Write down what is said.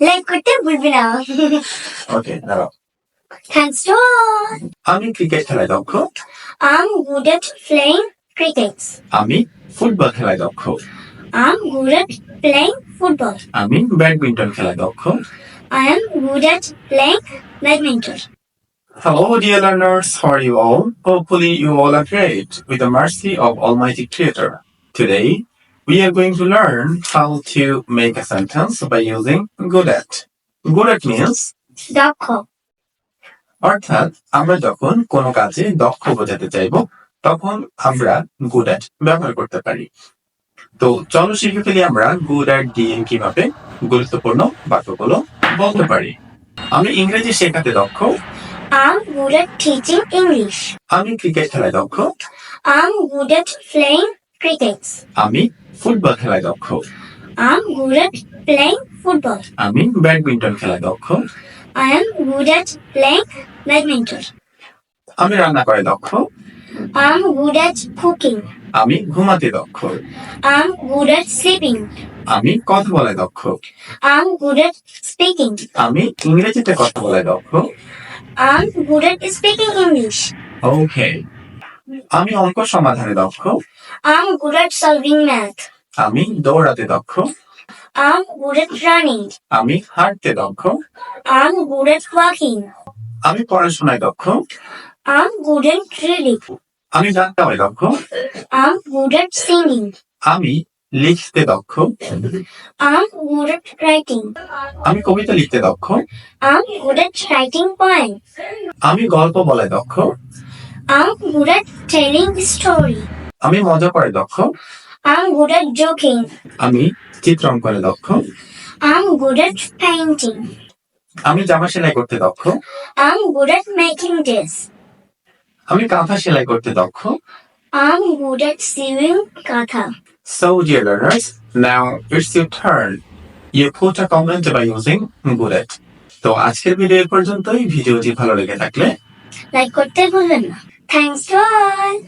Like করতে ভুলবি না ওকে দাঁড়াও থ্যাংকস টু আমি ক্রিকেট খেলায় দক্ষ I'm good at playing cricket. আমি ফুটবল খেলায় দক্ষ I'm good at playing football. আমি ব্যাডমিন্টন খেলায় দক্ষ I am good at playing badminton. Hello, dear learners. How are you all? Hopefully, you all are great with the mercy of Almighty Creator. Today, we are going to learn how to make a sentence by using good at. Good at means? দক্ষ। অর্থাৎ আমরা যখন কোনো কাজে দক্ষ বোঝাতে চাইব তখন আমরা গুড অ্যাট ব্যবহার করতে পারি। তো চলো শিখে ফেলি আমরা গুড অ্যাট দিয়ে কীভাবে গুরুত্বপূর্ণ বাক্যগুলো বলতে পারি। আমি ইংরেজি শেখাতে দক্ষ? I'm good at teaching English. আমি ক্রিকেট খেলায় দক্ষ? I'm good at playing cricket আমি ফুটবল খেলায় দক্ষ। I'm good at playing football আমি ব্যাডমিন্টন খেলায় দক্ষ। I am good at playing badminton আমি রান্না করে দক্ষ। আম গুড এট কুকিং আমি ঘুমাতে দক্ষ। আম গুড এট স্লিপিং আমি কথা বলে দক্ষ। আম গুড এট স্পিকিং আমি ইংরেজিতে কথা বলে দক্ষ। I'm good at speaking English okay আমি অঙ্ক সমাধানে দক্ষ। I'm good at solving math আমি দৌড়াতে দক্ষ। আম গুড এট রানিং আমি হাঁটতে দক্ষ। আম গুড এট ওয়াকিং আমি পড়াশোনায় দক্ষ। আম গুড এট রিডিং আমি গান গাওয়ায় দক্ষ। আম গুড এট সিঙ্গিং আমি লিখতে দক্ষ। আম গুড এট রাইটিং আমি কবিতা লিখতে দক্ষ। I'm good at writing point আমি গল্প বলায় দক্ষ। I'm good at telling story. আমি মজা করে দক্ষ I'm good at joking. আমি চিত্রাঙ্কনে দক্ষ I'm good at painting. আমি জামা সেলাই করতে দক্ষ I'm good at making this. আমি কাঁথা সেলাই করতে দক্ষ I'm good at sewing katha. So dear learners, now it's your turn. You put a comment by using good at. তো আজকের ভিডিও পর্যন্তই ভিডিওটি ভালো লেগে থাকলে লাইক করতে ভুলবেন না Thanks to all.